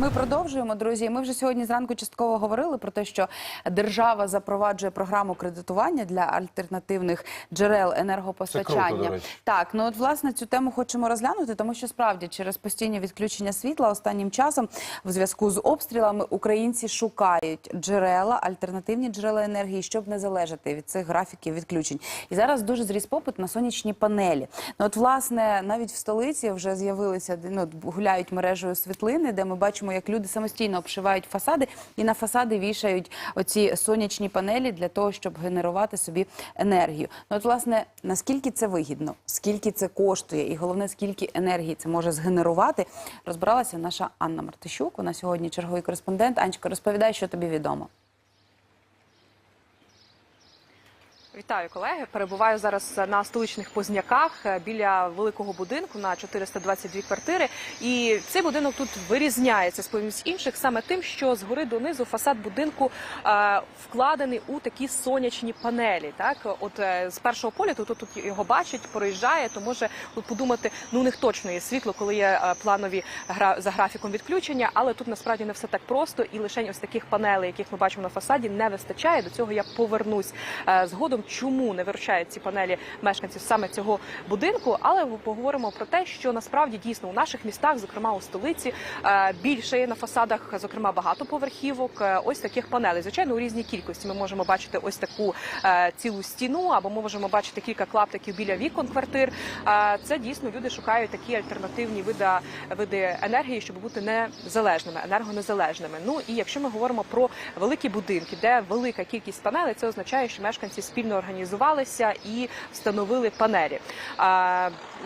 Ми продовжуємо, друзі. Ми вже сьогодні зранку частково говорили про те, що держава запроваджує програму кредитування для альтернативних джерел Це енергопостачання. круто, до речі. Так, ну от власне цю тему хочемо розглянути, тому що справді через постійні відключення світла останнім часом в зв'язку з обстрілами українці шукають джерела, альтернативні джерела енергії, щоб не залежати від цих графіків відключень. І зараз дуже зріс попит на сонячні панелі. Ну от власне навіть в столиці вже з'явилися ну, гуляють мережею світлини, де ми бачимо, як люди самостійно обшивають фасади і на фасади вішають оці сонячні панелі для того, щоб генерувати собі енергію. Ну от власне наскільки це вигідно, скільки це коштує, і головне, скільки енергії це може згенерувати, розбиралася наша Анна Мартищук. Вона сьогодні черговий кореспондент. Анечка, розповідай, що тобі відомо. Вітаю, колеги. Перебуваю зараз на столичних позняках е, біля великого будинку на 422 квартири. І цей будинок тут вирізняється з поміж інших саме тим, що згори донизу фасад будинку е, вкладений у такі сонячні панелі. Так, от е, з першого погляду тут, тут його бачить, проїжджає, то може подумати, ну у них точно є світло, коли є е, планові гра за графіком відключення, але тут насправді не все так просто, і лише ось таких панелей, яких ми бачимо на фасаді, не вистачає. До цього я повернусь е, згодом. Чому не виручають ці панелі мешканців саме цього будинку? Але поговоримо про те, що насправді дійсно у наших містах, зокрема у столиці, е, більше є на фасадах, зокрема багатоповерхівок, е, ось таких панелей. Звичайно, у різній кількості ми можемо бачити ось таку е, цілу стіну, або ми можемо бачити кілька клаптиків біля вікон квартир. Це дійсно люди шукають такі альтернативні види, види енергії, щоб бути незалежними, енергонезалежними. Ну і якщо ми говоримо про великі будинки, де велика кількість панелей, це означає, що мешканці спільно організувалися і встановили панелі.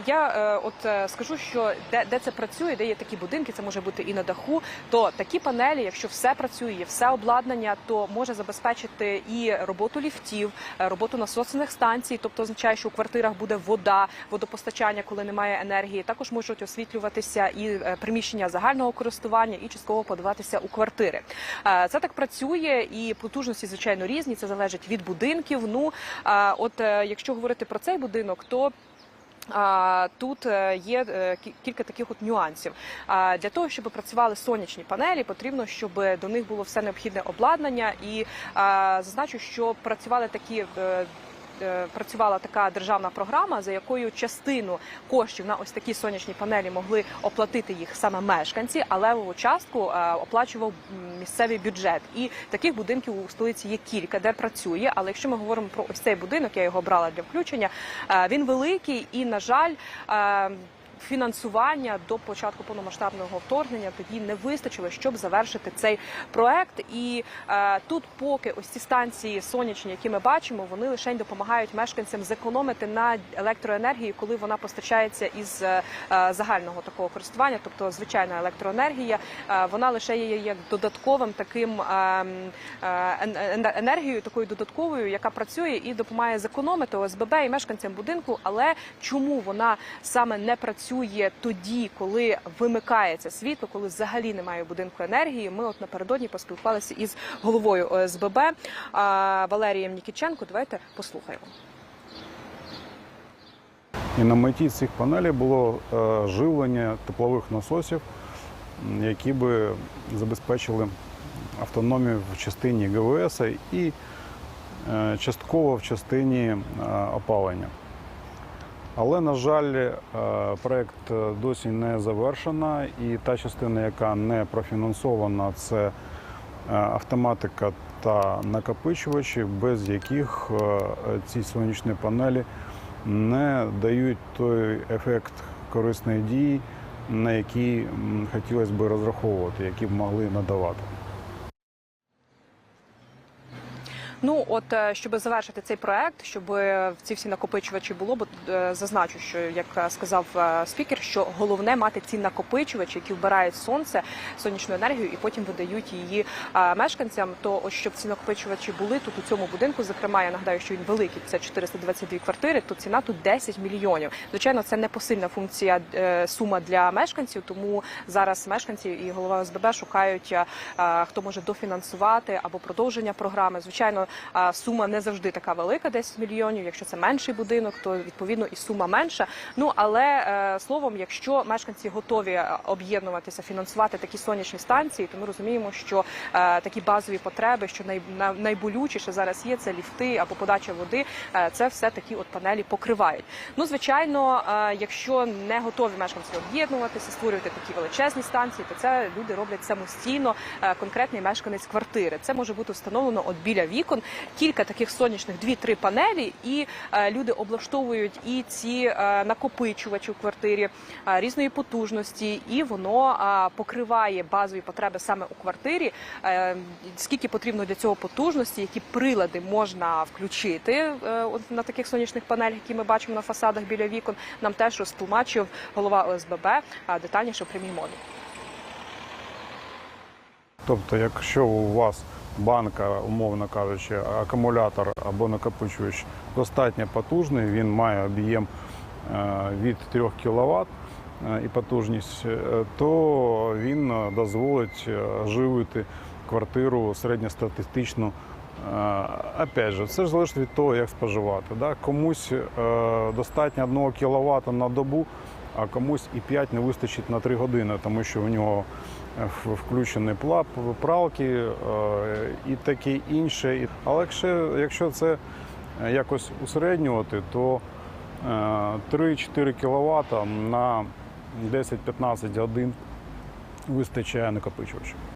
Я е, от е, скажу, що де, де це працює, де є такі будинки, це може бути і на даху. То такі панелі, якщо все працює, все обладнання, то може забезпечити і роботу ліфтів, е, роботу насосних станцій, тобто означає, що у квартирах буде вода, водопостачання, коли немає енергії. Також можуть освітлюватися і приміщення загального користування, і частково подаватися у квартири. Це так працює, і потужності, звичайно, різні. Це залежить від будинків. Ну от е, якщо говорити про цей будинок, то Тут е, є е, кілька таких от нюансів. Для того, щоб працювали сонячні панелі, потрібно, щоб до них було все необхідне обладнання. І зазначу, що працювали такі. Е, Працювала така державна програма, за якою частину коштів на ось такі сонячні панелі могли оплатити їх саме мешканці, а левову частку е, оплачував місцевий бюджет. І таких будинків у столиці є кілька, де працює. Але якщо ми говоримо про ось цей будинок, я його брала для включення. е, Він великий і, на жаль, Фінансування до початку повномасштабного вторгнення тоді не вистачило, щоб завершити цей проект. І е, тут, поки ось ці станції сонячні, які ми бачимо, вони лише допомагають мешканцям зекономити на електроенергії, коли вона постачається із е, е, загального такого користування, тобто звичайна електроенергія, е, вона лише є як додатковим таким е, е, ен- енергією, такою додатковою, яка працює і допомагає зекономити ОСББ і мешканцям будинку. Але чому вона саме не працює тоді, коли вимикається світло, коли взагалі немає у будинку енергії? Ми от напередодні поспілкувалися із головою ОСББ Валерієм Нікіченко. Давайте послухаємо. І на меті цих панелей було е, живлення теплових насосів, які би забезпечили автономію в частині ГВС і е, частково в частині е, опалення. Але, на жаль, е, проект е, досі не завершена, і та частина, яка не профінансована, це е, автоматика та накопичувачі, без яких ці сонячні панелі не дають той ефект корисної дії, на який хотілося б розраховувати, які б могли надавати. Ну от е, щоб завершити цей проект, щоб е, ці всі накопичувачі було, бо е, зазначу, що як сказав спікер, що головне мати ці накопичувачі, які вбирають сонце, сонячну енергію, і потім видають її мешканцям. То ось щоб ці накопичувачі були тут у цьому будинку. Зокрема, я нагадаю, що він великий, це 422 квартири. То ціна тут 10 мільйонів. Звичайно, це не посильна функція сума для мешканців, тому зараз мешканці і голова ОСББ шукають, хто може дофінансувати або продовження програми. Звичайно, сума не завжди така велика, 10 мільйонів. Якщо це менший будинок, то відповідно і сума менша. Ну але е, словом, якщо мешканці готові е, об'єднуватися, фінансувати такі сонячні станції, то ми розуміємо, що е, такі базові потреби, що най, найболючіше зараз є, це ліфти або подача води. це все такі от панелі покривають. Ну звичайно, якщо не готові мешканці об'єднуватися, створювати такі величезні станції, то це люди роблять самостійно. Конкретний мешканець квартири. Це може бути встановлено от біля вікон. Кілька таких сонячних, дві-три панелі, і е, люди облаштовують і ці е, накопичувачі у квартирі е, різної потужності, і воно покриває базові потреби саме у квартирі. Скільки потрібно для цього потужності, які прилади можна включити на таких сонячних панелях, які ми бачимо на фасадах біля вікон, нам теж розтлумачив голова ОСББ детальніше в прямій мові. Тобто, якщо у вас банка, умовно кажучи, акумулятор або накопичувач достатньо потужний, він має об'єм е, від 3 кВт і потужність, е, то він е, дозволить е, живити квартиру середньостатистичну. Е, Опять же, це ж залежить від того, як споживати. Комусь е, достатньо 1 кВт на добу, а комусь і 5 не вистачить на 3 години, тому що в нього е, включені пралки е, і таке інше. Але якщо, якщо це е, якось усереднювати, то е, 3-4 кВт на 10-15 годин вистачає накопичувачів.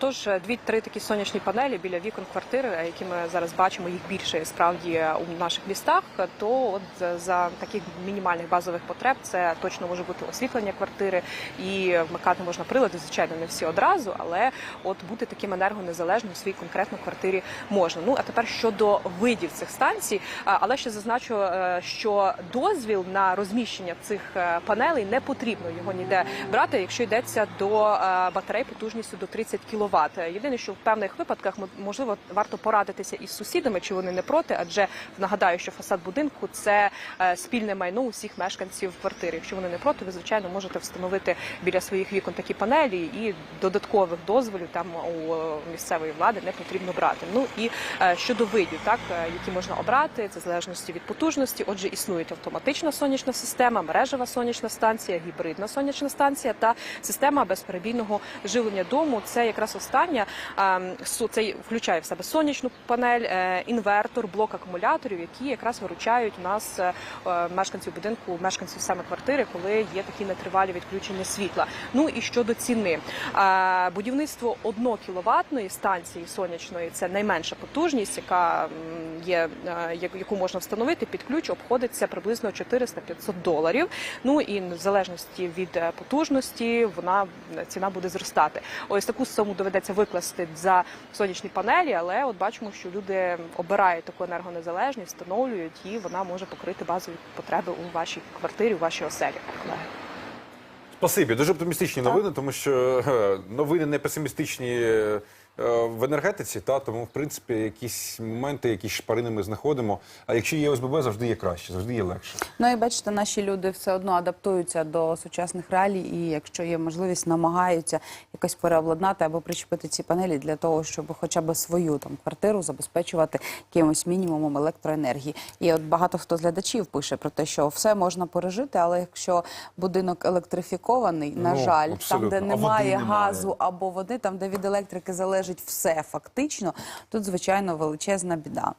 Тож е, дві-три такі сонячні панелі біля вікон квартири, е, які ми зараз бачимо, їх більше справді е, у наших містах. е, То от за- таких мінімальних базових потреб це точно може бути освітлення квартири і вмикати можна прилади, звичайно, не всі одразу, але от бути таким енергонезалежним у своїй конкретно квартирі можна. Ну а тепер щодо видів цих станцій, але ще зазначу, е, що дозвіл на розміщення цих е, панелей не потрібно його ніде брати, якщо йдеться до е, батарей потужністю до 30 кВт. Єдине, що в певних випадках мо- можливо варто порадитися із сусідами, чи вони не проти, адже нагадаю, що фасад будинку це е, спільне майно усіх мешканців квартири. Якщо вони не проти, ви звичайно можете встановити біля своїх вікон такі панелі, і додаткових дозволів там у е, місцевої влади не потрібно брати. Ну і е, щодо видів, так які можна обрати, це в залежності від потужності. Отже, існують автоматична сонячна система, мережева сонячна станція, гібридна сонячна станція та система безперебійного живлення дому. Це якраз остання ем, су- це включає в себе сонячну панель, е, інвертор, блок акумуляторів, які якраз виручають нас е, е, мешканців будинку, мешканців саме квартири, коли є такі нетривалі відключення світла. Ну і щодо ціни, будівництво 1 кіловатної станції сонячної це найменша потужність, яка є яку можна встановити під ключ, обходиться приблизно 400-500 доларів. Ну і в залежності від потужності вона ціна буде зростати. Ось таку суму доведеться викласти за сонячні панелі, але от бачимо, що люди обирають таку енергонезалежність, встановлюють, і вона може покрити базові потреби у вашій квартирі, у вашій оселі. Колеги. Спасибі, дуже оптимістичні новини, тому що е, новини не песимістичні е, в енергетиці, та тому, в принципі, якісь моменти, якісь шпарини ми знаходимо. А якщо є ОСББ, завжди є краще, завжди є легше. Ну і бачите, наші люди все одно адаптуються до сучасних реалій, і якщо є можливість, намагаються якось переобладнати або причепити ці панелі для того, щоб хоча б свою там квартиру забезпечувати якимось мінімумом електроенергії. І от багато хто з глядачів пише про те, що все можна пережити, але якщо будинок електрифікований, на Ну, жаль, там, де немає немає. газу або води, там де від електрики залежить все фактично, тут звичайно величезна біда.